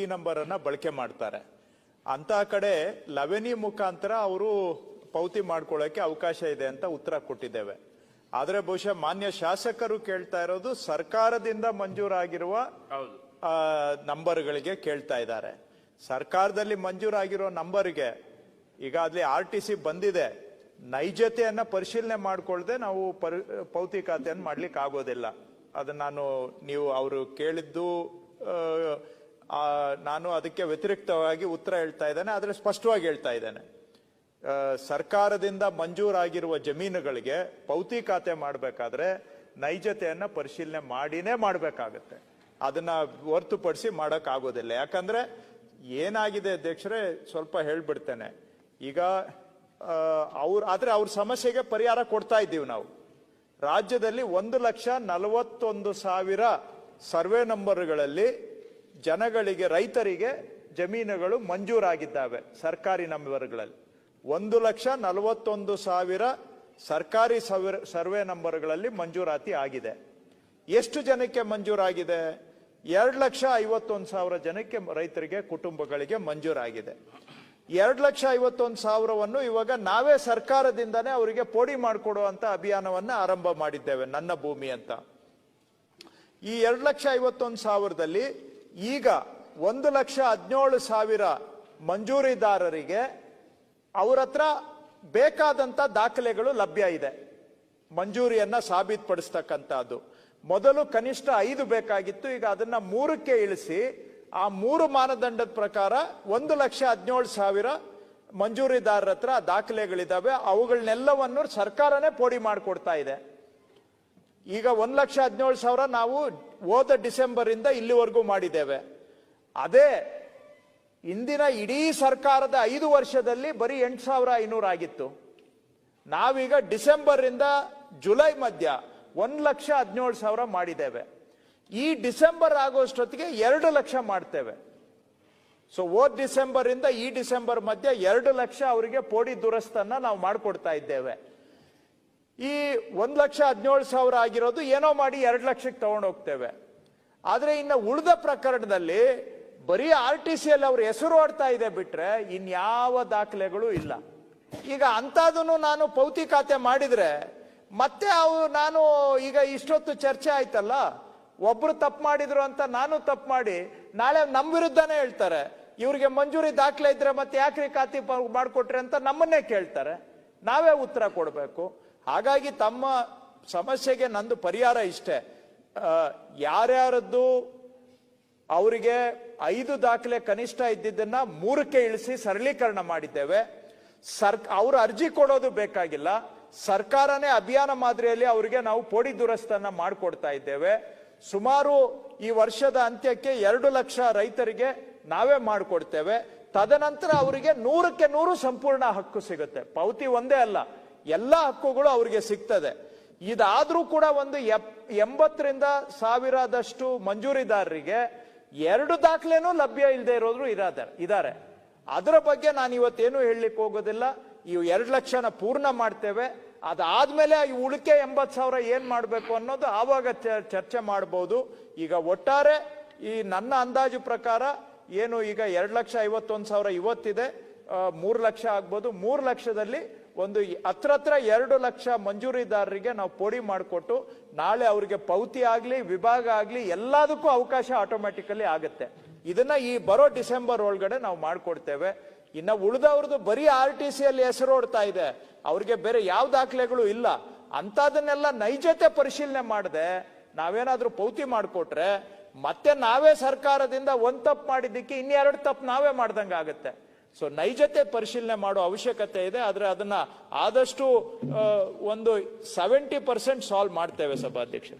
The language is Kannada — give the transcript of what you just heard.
ಪಿ ನಂಬರ್ ಅನ್ನ ಬಳಕೆ ಮಾಡ್ತಾರೆ. ಅಂತ ಕಡೆ ಲವೆನಿ ಮುಖಾಂತರ ಅವರು ಪೌತಿ ಮಾಡ್ಕೊಳ್ಳೋಕೆ ಅವಕಾಶ ಇದೆ ಅಂತ ಉತ್ತರ ಕೊಟ್ಟಿದ್ದೇವೆ. ಆದ್ರೆ ಬಹುಶಃ ಮಾನ್ಯ ಶಾಸಕರು ಕೇಳ್ತಾ ಇರೋದು ಸರ್ಕಾರದಿಂದ ಮಂಜೂರಾಗಿರುವ ನಂಬರ್ಗಳಿಗೆ ಕೇಳ್ತಾ ಇದ್ದಾರೆ. ಸರ್ಕಾರದಲ್ಲಿ ಮಂಜೂರಾಗಿರೋ ನಂಬರ್ಗೆ ಈಗಾಗಲೇ ಆರ್ ಟಿ ಸಿ ಬಂದಿದೆ. ನೈಜತೆಯನ್ನ ಪರಿಶೀಲನೆ ಮಾಡ್ಕೊಳ್ದೆ ನಾವು ಪರ್ ಪೌತಿ ಖಾತೆಯನ್ನು ಮಾಡ್ಲಿಕ್ಕೆ ಆಗೋದಿಲ್ಲ ಅದನ್ನ ನಾನು ನೀವು ಅವರು ಕೇಳಿದ್ದು ನಾನು ಅದಕ್ಕೆ ವ್ಯತಿರಿಕ್ತವಾಗಿ ಉತ್ತರ ಹೇಳ್ತಾ ಇದ್ದೇನೆ, ಆದರೆ ಸ್ಪಷ್ಟವಾಗಿ ಹೇಳ್ತಾ ಇದ್ದೇನೆ. ಸರ್ಕಾರದಿಂದ ಮಂಜೂರಾಗಿರುವ ಜಮೀನುಗಳಿಗೆ ಪೌತಿ ಖಾತೆ ಮಾಡಬೇಕಾದ್ರೆ ನೈಜತೆಯನ್ನು ಪರಿಶೀಲನೆ ಮಾಡಿನೇ ಮಾಡಬೇಕಾಗತ್ತೆ. ಅದನ್ನ ಹೊರತುಪಡಿಸಿ ಮಾಡೋಕ್ಕಾಗೋದಿಲ್ಲ. ಯಾಕಂದ್ರೆ ಏನಾಗಿದೆ ಅಧ್ಯಕ್ಷರೇ, ಸ್ವಲ್ಪ ಹೇಳ್ಬಿಡ್ತೇನೆ. ಈಗ ಅವ್ರ, ಆದರೆ ಅವ್ರ ಸಮಸ್ಯೆಗೆ ಪರಿಹಾರ ಕೊಡ್ತಾ ಇದ್ದೀವಿ ನಾವು. ರಾಜ್ಯದಲ್ಲಿ ಒಂದು ಲಕ್ಷ ನಲವತ್ತೊಂದು ಸಾವಿರ ಸರ್ವೆ ನಂಬರ್ಗಳಲ್ಲಿ ಜನಗಳಿಗೆ, ರೈತರಿಗೆ ಜಮೀನುಗಳು ಮಂಜೂರಾಗಿದ್ದಾವೆ ಸರ್ಕಾರಿ ನಂಬರ್ಗಳಲ್ಲಿ. ಒಂದು ಲಕ್ಷ ನಲವತ್ತೊಂದು ಸಾವಿರ ಸರ್ಕಾರಿ ಸರ್ವೆ ನಂಬರ್ಗಳಲ್ಲಿ ಮಂಜೂರಾತಿ ಆಗಿದೆ. ಎಷ್ಟು ಜನಕ್ಕೆ ಮಂಜೂರಾಗಿದೆ? ಎರಡು ಲಕ್ಷ ಐವತ್ತೊಂದು ಸಾವಿರ ಜನಕ್ಕೆ ರೈತರಿಗೆ, ಕುಟುಂಬಗಳಿಗೆ ಮಂಜೂರಾಗಿದೆ. ಎರಡು ಲಕ್ಷ ಐವತ್ತೊಂದು ಸಾವಿರವನ್ನು ಇವಾಗ ನಾವೇ ಸರ್ಕಾರದಿಂದನೇ ಅವರಿಗೆ ಪೋಡಿ ಮಾಡಿಕೊಡುವಂತ ಅಭಿಯಾನವನ್ನು ಆರಂಭ ಮಾಡಿದ್ದೇವೆ ನನ್ನ ಭೂಮಿ ಅಂತ. ಈ ಎರಡು ಲಕ್ಷ ಐವತ್ತೊಂದು ಸಾವಿರದಲ್ಲಿ ಈಗ ಒಂದು ಲಕ್ಷ ಹದಿನೇಳು ಸಾವಿರ ಮಂಜೂರಿದಾರರಿಗೆ ಅವ್ರ ಹತ್ರ ಬೇಕಾದಂಥ ದಾಖಲೆಗಳು ಲಭ್ಯ ಇದೆ. ಮಂಜೂರಿಯನ್ನ ಸಾಬೀತುಪಡಿಸ್ತಕ್ಕಂಥದ್ದು. ಮೊದಲು ಕನಿಷ್ಠ ಐದು ಬೇಕಾಗಿತ್ತು, ಈಗ ಅದನ್ನ ಮೂರಕ್ಕೆ ಇಳಿಸಿ ಆ ಮೂರು ಮಾನದಂಡದ ಪ್ರಕಾರ ಒಂದು ಲಕ್ಷ ಹದಿನೇಳು ಸಾವಿರ ಮಂಜೂರಿದಾರರ ಹತ್ರ ದಾಖಲೆಗಳಿದ್ದಾವೆ ಅವುಗಳನ್ನೆಲ್ಲವನ್ನು ಸರ್ಕಾರನೇ ಪೋಡಿ ಮಾಡಿಕೊಡ್ತಾ ಇದೆ. ಈಗ ಒಂದ್ ಲಕ್ಷ ಹದಿನೇಳು ಸಾವಿರ ನಾವು ಹೋದ ಡಿಸೆಂಬರ್ ಇಂದ ಇಲ್ಲಿವರೆಗೂ ಮಾಡಿದ್ದೇವೆ. ಅದೇ ಇಂದಿನ ಇಡೀ ಸರ್ಕಾರದ ಐದು ವರ್ಷದಲ್ಲಿ ಬರೀ ಎಂಟು ಸಾವಿರ ಐನೂರು ಆಗಿತ್ತು. ನಾವೀಗ ಡಿಸೆಂಬರ್ ಇಂದ ಜುಲೈ ಮಧ್ಯ ಒಂದು ಲಕ್ಷ ಹದಿನೇಳು ಸಾವಿರ ಮಾಡಿದ್ದೇವೆ. ಈ ಡಿಸೆಂಬರ್ ಆಗೋಷ್ಟೊತ್ತಿಗೆ ಎರಡು ಲಕ್ಷ ಮಾಡ್ತೇವೆ. ಸೊ ಹೋದ್ ಡಿಸೆಂಬರ್ ಇಂದ ಈ ಡಿಸೆಂಬರ್ ಮಧ್ಯ ಎರಡು ಲಕ್ಷ ಅವರಿಗೆ ಪೋಡಿ ದುರಸ್ತನ್ನ ನಾವು ಮಾಡಿಕೊಡ್ತಾ ಇದ್ದೇವೆ. ಈ ಒಂದು ಲಕ್ಷ ಹದಿನೇಳು ಸಾವಿರ ಆಗಿರೋದು ಏನೋ ಮಾಡಿ ಎರಡು ಲಕ್ಷಕ್ಕೆ ಹೋಗ್ತೇವೆ. ಆದರೆ ಇನ್ನು ಉಳಿದ ಪ್ರಕರಣದಲ್ಲಿ ಬರೀ ಆರ್ ಟಿ ಸಿಯಲ್ಲಿ ಅವ್ರ ಹೆಸರು ಆಡ್ತಾ ಇದೆ ಬಿಟ್ರೆ ಇನ್ಯಾವ ದಾಖಲೆಗಳು ಇಲ್ಲ. ಈಗ ಅಂತದನ್ನು ನಾನು ಪೌತಿ ಖಾತೆ ಮಾಡಿದ್ರೆ ಮತ್ತೆ ಅವು ನಾನು ಈಗ ಇಷ್ಟೊತ್ತು ಚರ್ಚೆ ಆಯ್ತಲ್ಲ, ಒಬ್ರು ತಪ್ಪು ಮಾಡಿದ್ರು ಅಂತ ನಾನು ತಪ್ಪು ಮಾಡಿ ನಾಳೆ ನಮ್ಮ ವಿರುದ್ಧನೇ ಹೇಳ್ತಾರೆ. ಇವ್ರಿಗೆ ಮಂಜೂರಿ ದಾಖಲೆ ಇದ್ರೆ ಮತ್ತೆ ಯಾಕ್ರಿ ಖಾತೆ ಮಾಡಿಕೊಟ್ರಿ ಅಂತ ನಮ್ಮನ್ನೇ ಕೇಳ್ತಾರೆ. ನಾವೇ ಉತ್ತರ ಕೊಡಬೇಕು. ಹಾಗಾಗಿ ತಮ್ಮ ಸಮಸ್ಯೆಗೆ ನಂದು ಪರಿಹಾರ ಇಷ್ಟೇ. ಯಾರ್ಯಾರದ್ದು ಅವರಿಗೆ ಐದು ದಾಖಲೆ ಕನಿಷ್ಠ ಇದ್ದಿದ್ದನ್ನ ಮೂರಕ್ಕೆ ಇಳಿಸಿ ಸರಳೀಕರಣ ಮಾಡಿದ್ದೇವೆ. ಸರ್ ಅವರು ಅರ್ಜಿ ಕೊಡೋದು ಬೇಕಾಗಿಲ್ಲ. ಸರ್ಕಾರನೇ ಅಭಿಯಾನ ಮಾದರಿಯಲ್ಲಿ ಅವರಿಗೆ ನಾವು ಪೋಡಿ ದುರಸ್ತನ್ನ ಮಾಡಿಕೊಡ್ತಾ ಇದ್ದೇವೆ. ಸುಮಾರು ಈ ವರ್ಷದ ಅಂತ್ಯಕ್ಕೆ ಎರಡು ಲಕ್ಷ ರೈತರಿಗೆ ನಾವೇ ಮಾಡಿಕೊಡ್ತೇವೆ. ತದನಂತರ ಅವರಿಗೆ ನೂರಕ್ಕೆ ನೂರು ಸಂಪೂರ್ಣ ಹಕ್ಕು ಸಿಗುತ್ತೆ. ಪಾವತಿ ಒಂದೇ ಅಲ್ಲ. ಎಲ್ಲ ಹಕ್ಕುಗಳು ಅವರಿಗೆ ಸಿಗ್ತದೆ. ಇದಾದ್ರೂ ಕೂಡ ಒಂದು ಎಪ್- ಎಂಬತ್ತರಿಂದ ಸಾವಿರದಷ್ಟು ಮಂಜೂರಿದಾರರಿಗೆ ಎರಡು ದಾಖಲೆನೂ ಲಭ್ಯ ಇಲ್ಲದೆ ಇರೋದ್ರು ಇರಾದ ಇದ್ದಾರೆ ಅದರ ಬಗ್ಗೆ ನಾನು ಇವತ್ತೇನು ಹೇಳಲಿಕ್ಕೆ ಹೋಗೋದಿಲ್ಲ. ಈ ಎರಡು ಲಕ್ಷನ ಪೂರ್ಣ ಮಾಡ್ತೇವೆ. ಅದಾದ್ಮೇಲೆ ಈ ಉಳಿಕೆ ಎಂಬತ್ತು ಸಾವಿರ ಏನು ಮಾಡಬೇಕು ಅನ್ನೋದು ಆವಾಗ ಚರ್ಚೆ ಮಾಡ್ಬೋದು. ಈಗ ಒಟ್ಟಾರೆ ಈ ನನ್ನ ಅಂದಾಜು ಪ್ರಕಾರ ಏನು ಈಗ ಎರಡು ಲಕ್ಷ ಐವತ್ತೊಂದು ಸಾವಿರ ಇವತ್ತಿದೆ. ಮೂರು ಲಕ್ಷ ಆಗ್ಬೋದು. ಮೂರು ಲಕ್ಷದಲ್ಲಿ ಒಂದು ಹತ್ರ ಹತ್ರ ಎರಡು ಲಕ್ಷ ಮಂಜೂರಿದಾರರಿಗೆ ನಾವು ಪೋಡಿ ಮಾಡಿಕೊಟ್ಟು ನಾಳೆ ಅವರಿಗೆ ಪೌತಿ ಆಗಲಿ, ವಿಭಾಗ ಆಗಲಿ, ಎಲ್ಲದಕ್ಕೂ ಅವಕಾಶ ಆಟೋಮ್ಯಾಟಿಕಲಿ ಆಗುತ್ತೆ. ಇದನ್ನ ಈ ಬರೋ ಡಿಸೆಂಬರ್ ಒಳಗಡೆ ನಾವು ಮಾಡಿಕೊಡ್ತೇವೆ. ಇನ್ನು ಉಳಿದವ್ರದ್ದು ಬರೀ ಆರ್ ಟಿ ಸಿ ಅಲ್ಲಿ ಹೆಸರು ಓಡ್ತಾ ಇದೆ. ಅವ್ರಿಗೆ ಬೇರೆ ಯಾವ ದಾಖಲೆಗಳು ಇಲ್ಲ. ಅಂತದನ್ನೆಲ್ಲ ನೈಜತೆ ಪರಿಶೀಲನೆ ಮಾಡದೆ, ನಾವೇನಾದ್ರೂ ಪೌತಿ ಮಾಡಿಕೊಟ್ರೆ, ಮತ್ತೆ ನಾವೇ ಸರ್ಕಾರದಿಂದ ಒಂದ್ ತಪ್ಪು ಮಾಡಿದ್ದಕ್ಕೆ ಇನ್ನೆರಡು ತಪ್ಪು ನಾವೇ ಮಾಡ್ದಂಗೆ ಆಗುತ್ತೆ ಸೊ ನೈಜತೆ ಪರಿಶೀಲನೆ ಮಾಡೋ ಅವಶ್ಯಕತೆ ಇದೆ, ಆದರೆ ಅದನ್ನ ಆದಷ್ಟು ಒಂದು ಸೆವೆಂಟಿ ಪರ್ಸೆಂಟ್ ಸಾಲ್ವ್ ಮಾಡ್ತೇವೆ ಸಭಾಧ್ಯಕ್ಷ